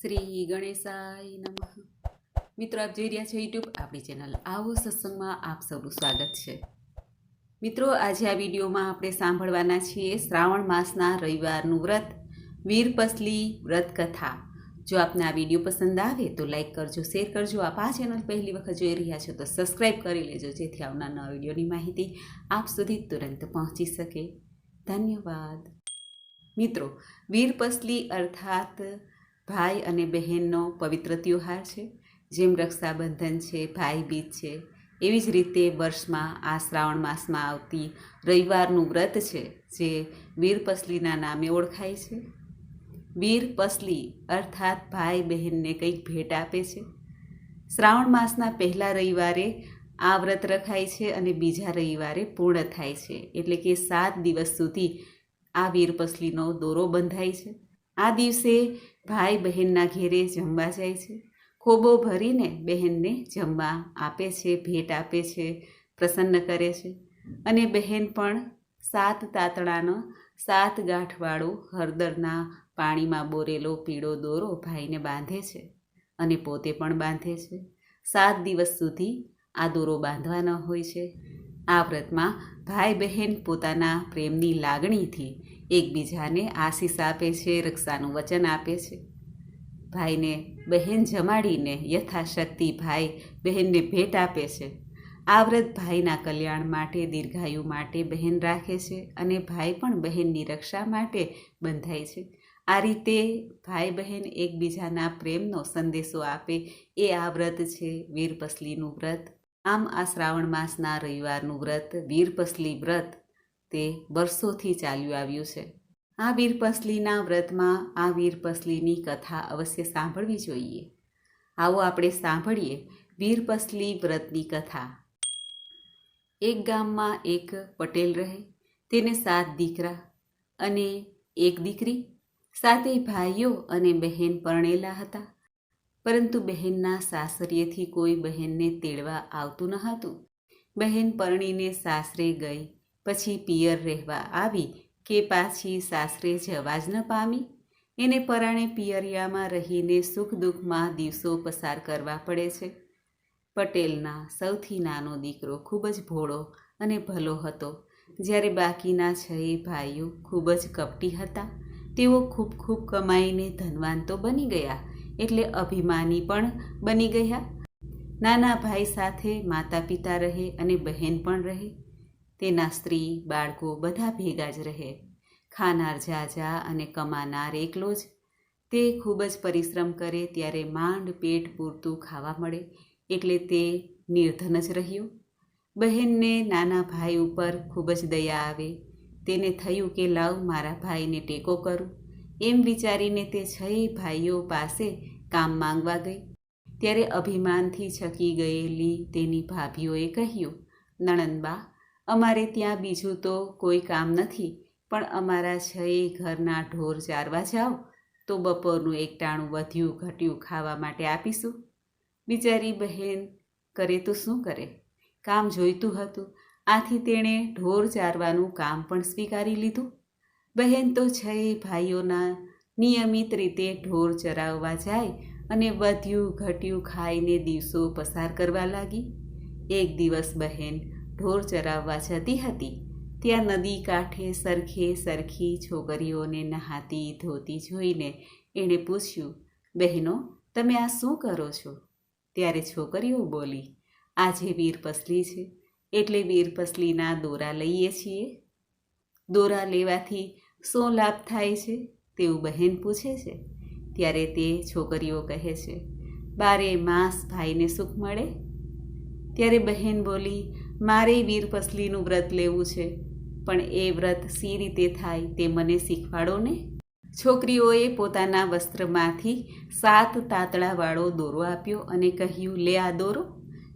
શ્રી ગણેશાય નમઃ. મિત્રો, આપ જોઈ રહ્યા છો યુટ્યુબ આપણી ચેનલ આવો સત્સંગમાં આપ સૌનું સ્વાગત છે. મિત્રો, આજે આ વિડીયોમાં આપણે સાંભળવાના છીએ શ્રાવણ માસના રવિવારનું વ્રત, વીરપસલી વ્રત કથા જો આપને આ વીડિયો પસંદ આવે તો લાઈક કરજો, શેર કરજો. આપ આ ચેનલ પહેલી વખત જોઈ રહ્યા છો તો સબસ્ક્રાઈબ કરી લેજો, જેથી આવનાર નવા વિડીયોની માહિતી આપ સુધી તુરંત પહોંચી શકે. ધન્યવાદ. મિત્રો, વીરપસલી અર્થાત ભાઈ અને બહેનનો પવિત્ર તહેવાર છે, જેમ રક્ષાબંધન છે, ભાઈ બીજ છે, એવી જ રીતે વર્ષમાં આ શ્રાવણ માસમાં આવતી રવિવારનું વ્રત છે, જે વીરપસલીના નામે ઓળખાય છે. વીરપસલી અર્થાત ભાઈ બહેનને કંઈક ભેટ આપે છે. શ્રાવણ માસના પહેલા રવિવારે આ વ્રત રખાય છે અને બીજા રવિવારે પૂર્ણ થાય છે, એટલે કે સાત દિવસ સુધી આ વીરપસલીનો દોરો બંધાય છે. આ દિવસે ભાઈ બહેનના ઘેરે જમવા જાય છે. ખોબો ભરીને બહેનને જમવા આપે છે, ભેટ આપે છે, પ્રસન્ન કરે છે. અને બહેન પણ સાત તાતણાનો સાત ગાંઠવાળો હળદરના પાણીમાં બોરેલો પીળો દોરો ભાઈને બાંધે છે અને પોતે પણ બાંધે છે. સાત દિવસ સુધી આ દોરો બાંધવાનો હોય છે. આ વ્રતમાં ભાઈ બહેન પોતાના પ્રેમની લાગણીથી એકબીજાને આશીષ આપે છે, રક્ષાનું વચન આપે છે. ભાઈને બહેન જમાડીને યથાશક્તિ ભાઈ બહેનને ભેટ આપે છે. આ વ્રત ભાઈના કલ્યાણ માટે, દીર્ઘાયુ માટે બહેન રાખે છે અને ભાઈ પણ બહેનની રક્ષા માટે બંધાય છે. આ રીતે ભાઈ બહેન એકબીજાના પ્રેમનો સંદેશો આપે એ આ વ્રત છે, વીરપસલીનું વ્રત. આમ આ શ્રાવણ માસના રવિવારનું વ્રત, વીરપસલી વ્રત તે વર્ષોથી ચાલ્યું આવ્યું છે. આ વીરપસલીના વ્રતમાં આ વીરપસલીની કથા અવશ્ય સાંભળવી જોઈએ. આવો આપણે સાંભળીએ વીરપસલી વ્રતની કથા. એક ગામમાં એક પટેલ રહે, તેને સાત દીકરા અને એક દીકરી. સાતે ભાઈઓ અને બહેન પરણેલા હતા, પરંતુ બહેનના સાસરીએથી કોઈ બહેનને તેડવા આવતું ન હતું બહેન પરણીને સાસરે ગઈ પછી પિયર રહેવા આવી કે પાછી સાસરે જવા જ ન પામી? એને પરાણે પિયરિયામાં રહીને સુખ દુઃખમાં દિવસો પસાર કરવા પડે છે. પટેલના સૌથી નાનો દીકરો ખૂબ જ ભોળો અને ભલો હતો. જ્યારે બાકીના છ ભાઈઓ ખૂબ જ કપટી હતા, તેઓ ખૂબ ખૂબ કમાઈને ધનવાન તો બની ગયા, એટલે અભિમાની પણ બની ગયા. નાના ભાઈ સાથે માતા પિતા રહે અને બહેન પણ રહે. તેના સ્ત્રી, બાળકો બધા ભેગા જ રહે. ખાનાર જાજા અને કમાનાર એકલો જ. તે ખૂબ જ પરિશ્રમ કરે ત્યારે માંડ પેટ પૂરતું ખાવા મળે, એટલે તે નિર્ધન જ રહ્યું. બહેનને નાના ભાઈ ઉપર ખૂબ જ દયા આવે. તેને થયું કે, લાવ, મારા ભાઈને ટેકો કરું. એમ વિચારીને તે છ ભાઈઓ પાસે કામ માંગવા ગઈ. ત્યારે અભિમાનથી છકી ગયેલી તેની ભાભીઓએ કહ્યું નણંદબા અમારે ત્યાં બીજું તો કોઈ કામ નથી, પણ અમારા છએ ઘરના ઢોર ચારવા જાઓ, તો બપોરનું એકટાણું વધ્યું ઘટ્યું ખાવા માટે આપીશું. બિચારી બહેન કરે તો શું કરે? કામ જોઈતું હતું, આથી તેણે ઢોર ચારવાનું કામ પણ સ્વીકારી લીધું. બહેન તો છએ ભાઈઓના નિયમિત રીતે ઢોર ચરાવવા જાય અને વધ્યું ઘટ્યું ખાઈને દિવસો પસાર કરવા લાગી. એક દિવસ બહેન ઢોર ચરાવવા જતી હતી. ત્યાં નદી કાંઠે સરખે સરખી છોકરીઓને નહાતી ધોતી જોઈને એણે પૂછ્યું, બહેનો, તમે આ શું કરો છો? ત્યારે છોકરીઓ બોલી, આજે વીરપસલી છે. એટલે વીરપસલીના દોરા લઈએ છીએ. દોરા લેવાથી શું લાભ થાય છે? તેવું બહેન પૂછે છે. ત્યારે તે છોકરીઓ કહે છે, બારે માસ ભાઈને સુખ મળે? ત્યારે બહેન બોલી મારે વીરપસલીનું વ્રત લેવું છે, પણ એ વ્રત સી રીતે થાય તે મને શીખવાડો ને? છોકરીઓએ પોતાના વસ્ત્રમાંથી સાત તાતડાવાળો દોરો આપ્યો અને કહ્યું, લે આ દોરો.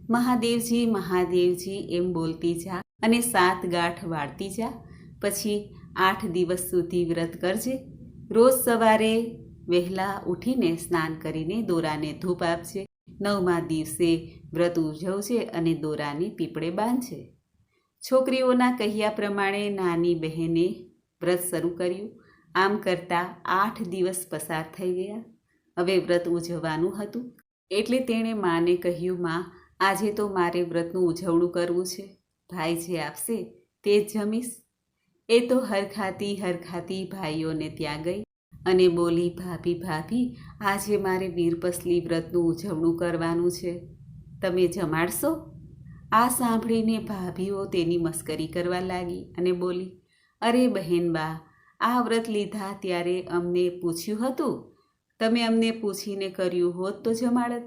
મહાદેવજી મહાદેવજી, એમ બોલતી જા અને સાત ગાંઠ વાળતી જા. પછી આઠ દિવસ સુધી વ્રત કરજે. રોજ સવારે વહેલા ઉઠીને સ્નાન કરીને દોરાને ધૂપ આપજે. નવમા દિવસે વ્રત ઉજવશે અને દોરાની પીપળે બાંધશે. છોકરીઓના કહ્યા પ્રમાણે નાની બહેને વ્રત શરૂ કર્યું. આમ કરતાં આઠ દિવસ પસાર થઈ ગયા. હવે વ્રત ઉજવવાનું હતું. એટલે તેણે માને કહ્યું, માં, આજે તો મારે વ્રતનું ઉજવણું કરવું છે. ભાઈ જે આપશે તે જ જમીશ. એ તો હરખાતી હરખાતી ભાઈઓને ત્યાં ગઈ. અને બોલી, ભાભી ભાભી, આજે મારે વીરપસલી વ્રતનું ઉજવણું કરવાનું છે. તમે જમાડશો? આ સાંભળીને ભાભીઓ તેની મસ્કરી કરવા લાગી અને બોલી, અરે બહેન બા, આ વ્રત લીધા ત્યારે અમને પૂછ્યું હતું. તમે અમને પૂછીને કર્યું હોત તો જમાડત.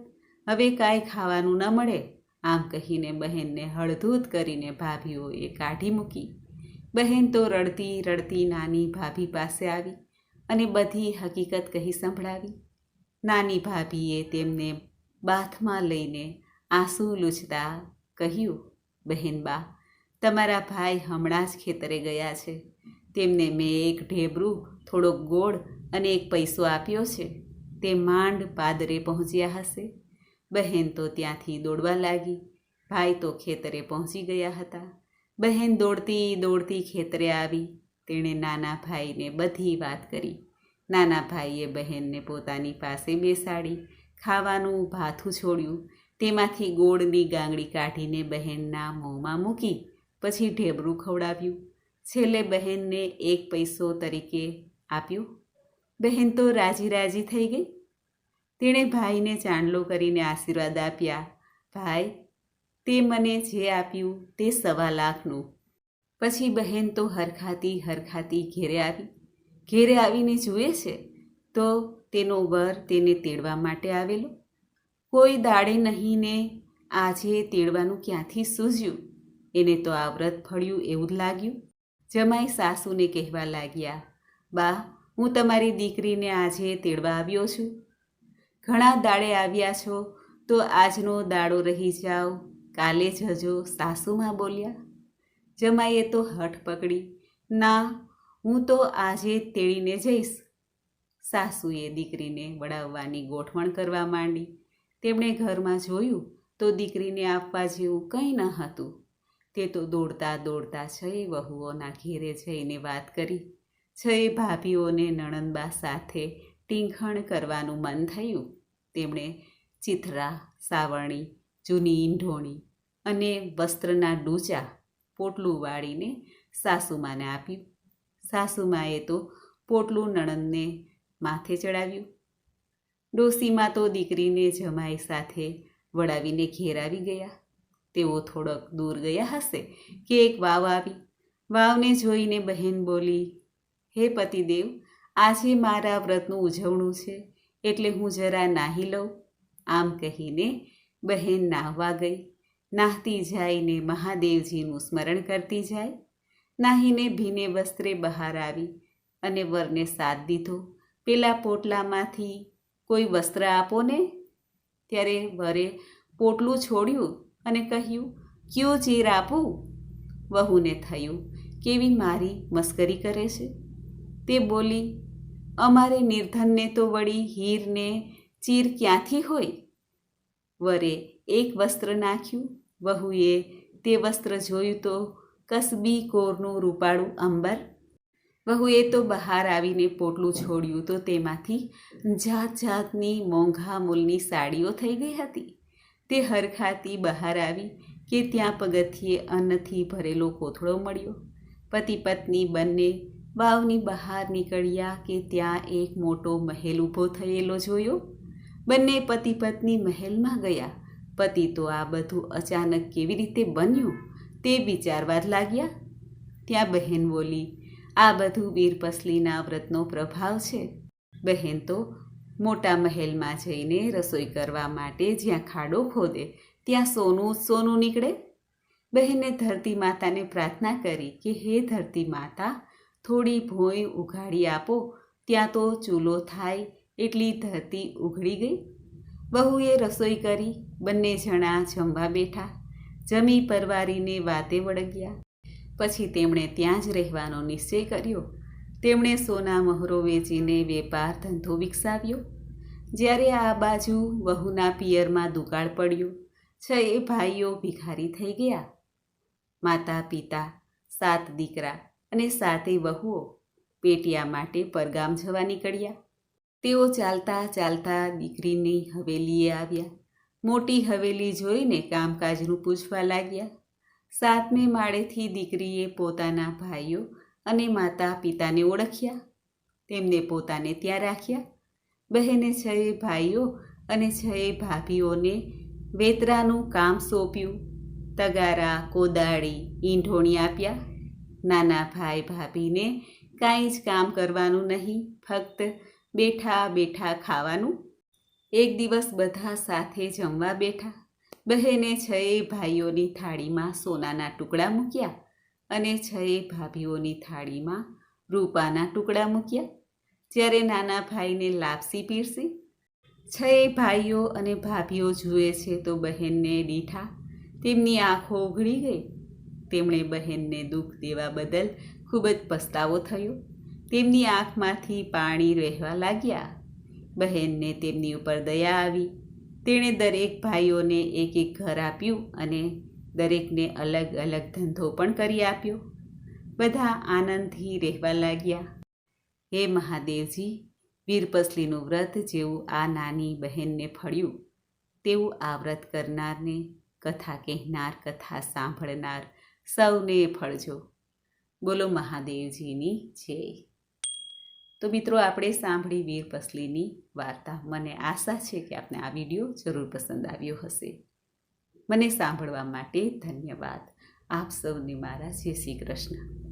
હવે કાંઈ ખાવાનું ન મળે. આમ કહીને બહેનને હળધૂત કરીને ભાભીઓએ કાઢી મૂકી. બહેન તો રડતી રડતી નાની ભાભી પાસે આવી. અને બધી હકીકત કહી સંભળાવી. નાની ભાભીએ તેમને બાથમાં લઈને આંસુ લૂછતા કહ્યું બહેનબા તમારા ભાઈ હમણાં જ ખેતરે ગયા છે. તેમને મેં એક ઢેબરું, થોડોક ગોળ અને એક પૈસો આપ્યો છે. તે માંડ પાદરે પહોંચ્યા હશે. બહેન તો ત્યાંથી દોડવા લાગી. ભાઈ તો ખેતરે પહોંચી ગયા હતા. બહેન દોડતી દોડતી ખેતરે આવી. તેણે નાના ભાઈને બધી વાત કરી. નાના ભાઈએ બહેનને પોતાની પાસે બેસાડી, ખાવાનું ભાથું છોડ્યું. તેમાંથી ગોળની ગાંગડી કાઢીને બહેનના મોંમાં મૂકી, પછી ઢેબરું ખવડાવ્યું. છેલ્લે બહેનને એક પૈસો તરીકે આપ્યું. બહેન તો રાજી રાજી થઈ ગઈ? તેણે ભાઈને ચાંદલો કરીને આશીર્વાદ આપ્યા. ભાઈ, તે મને જે આપ્યું તે સવા લાખનું પછી બહેન તો હરખાતી હરખાતી ઘેરે આવી. ઘેરે આવીને જુએ છે તો તેનો વર તેને તેડવા માટે આવેલો. કોઈ દાડે નહીં ને આજે તેડવાનું ક્યાંથી સૂઝ્યું? એને તો આ વ્રત ફળ્યું એવું જ લાગ્યું. જમાઈ સાસુને કહેવા લાગ્યા, બા, હું તમારી દીકરીને આજે તેડવા આવ્યો છું. ઘણા દાડે આવ્યા છો તો આજનો દાડો રહી જાઓ. કાલે જજો સાસુમાં બોલ્યા. જમાઈએ તો હઠ પકડી. ના, હું તો આજે તેડીને જઈશ. સાસુએ દીકરીને વડાવવાની ગોઠવણ કરવા માંડી. તેમણે ઘરમાં જોયું તો દીકરીને આપવા જેવું કંઈ ન હતું. તે તો દોડતા દોડતા છએ વહુઓના ઘેરે જઈને વાત કરી. છએ ભાભીઓને નણંદબા સાથે ટીંખણ કરવાનું મન થયું. તેમણે ચિથરા, સાવરણી, જૂની ઈંઢોણી અને વસ્ત્રના ડૂચા પોટલું વાળીને સાસુમાને આપ્યું. સાસુમાએ તો પોટલું નણંદને માથે ચડાવ્યું. ડોસીમાં તો દીકરીને જમાઈ સાથે વળાવીને ઘેર આવી ગયા. તેઓ થોડોક દૂર ગયા હશે કે એક વાવ આવી. વાવને જોઈને બહેન બોલી, હે પતિદેવ, આજે મારા વ્રતનું ઉજવણું છે, એટલે હું જરા નાહી લઉં. આમ કહીને બહેન નાહવા ગઈ. નાહતી જાઈને મહાદેવજીનું સ્મરણ કરતી જાય. નાહીને ભીને વસ્ત્રે બહાર આવી અને વરને સાથ દીધો. પેલા પોટલામાંથી કોઈ વસ્ત્ર આપો ને? ત્યારે વરે પોટલું છોડ્યું અને કહ્યું, કયો ચીર આપું? વહુને થયું, કેવી મારી મસ્કરી કરે છે? તે બોલી, અમારે નિર્ધનને તો વળી હીરને ચીર ક્યાંથી હોય? વરે એક વસ્ત્ર નાખ્યું વહુએ તે વસ્ત્ર જોયું તો કસબી કોરનું રૂપાળું અંબર. વહુએ તો બહાર આવીને પોટલું છોડ્યું તો તેમાંથી જાત જાતની મોંઘા મૂલની સાડીઓ થઈ ગઈ હતી. તે હરખાતી બહાર આવી કે ત્યાં પગથિયે અન્નથી ભરેલો કોથળો મળ્યો. પતિ પત્ની બંને વાવની બહાર નીકળ્યા કે ત્યાં એક મોટો મહેલ ઊભો થયેલો જોયો. બંને પતિ પત્ની મહેલમાં ગયા. પતિ તો આ બધું અચાનક કેવી રીતે બન્યું તે વિચારવા જ લાગ્યા. ત્યાં બહેન બોલી, આ બધું વીરપસલીના વ્રતનો પ્રભાવ છે. બહેન તો મોટા મહેલમાં જઈને રસોઈ કરવા માટે જ્યાં ખાડો ખોદે, ત્યાં સોનું સોનું નીકળે. બહેને ધરતી માતાને પ્રાર્થના કરી કે, હે ધરતી માતા, થોડી ભોંય ઉઘાડી આપો, ત્યાં તો ચૂલો થાય, એટલી ધરતી ઉઘડી ગઈ. વહુએ રસોઈ કરી, બંને જણા જમવા બેઠા. જમી પરવારીને વાતે વળગ્યા. પછી તેમણે ત્યાં જ રહેવાનો નિશ્ચય કર્યો. તેમણે સોના મહોરો વેચીને વેપાર ધંધો વિકસાવ્યો. જ્યારે આ બાજુ વહુના પિયરમાં દુકાળ પડ્યું છ એ ભાઈઓ ભિખારી થઈ ગયા. માતા પિતા, સાત દીકરા અને સાતે વહુઓ પેટિયા માટે પરગામ જવા નીકળ્યા. તેઓ ચાલતા ચાલતા દીકરીની હવેલીએ આવ્યા. મોટી હવેલી જોઈને કામકાજનું પૂછવા લાગ્યા. સાતમે માળેથી દીકરીએ પોતાના ભાઈઓ અને માતા પિતાને ઓળખ્યા. તેમને પોતાને ત્યાં રાખ્યા. બહેને છએ ભાઈઓ અને છએ ભાભીઓને વેતરાનું કામ સોંપ્યું. તગારા, કોદાળી, ઈંઢોણી આપ્યા. નાના ભાઈ ભાભીને કાંઈ જ કામ કરવાનું નહીં, ફક્ત બેઠા બેઠા ખાવાનું. એક દિવસ બધા સાથે જમવા બેઠા. બહેને છએ ભાઈઓની થાળીમાં સોનાના ટુકડા મૂક્યા અને છએ ભાભીઓની થાળીમાં રૂપાના ટુકડા મૂક્યા. જ્યારે નાના ભાઈને લાપસી પીરસી. છએ ભાઈઓ અને ભાભીઓ જુએ છે તો બહેનને દીઠા. તેમની આંખો ઉઘડી ગઈ. તેમણે બહેનને દુઃખ દેવા બદલ ખૂબ જ પસ્તાવો થયો. તેમની આંખમાંથી પાણી વહેવા લાગ્યા. બહેનને તેમની ઉપર દયા આવી. તેણે દરેક ભાઈઓને એક એક ઘર આપ્યું અને દરેકને અલગ અલગ ધંધો પણ કરી આપ્યો. બધા આનંદથી રહેવા લાગ્યા. હે મહાદેવજી, વીરપસલીનું વ્રત જેવું આ નાની બહેનને ફળ્યું. તેવું આ વ્રત કરનારને કથા કહેનાર, કથા સાંભળનાર સૌને ફળજો. બોલો મહાદેવજીની જય. તો મિત્રો, આપણે સાંભળી વીર પસલીની વાર્તા. મને આશા છે કે આપને આ વીડિયો જરૂર પસંદ આવ્યો હશે. મને સાંભળવા માટે ધન્યવાદ. આપ સૌને મારા જય શ્રી કૃષ્ણ.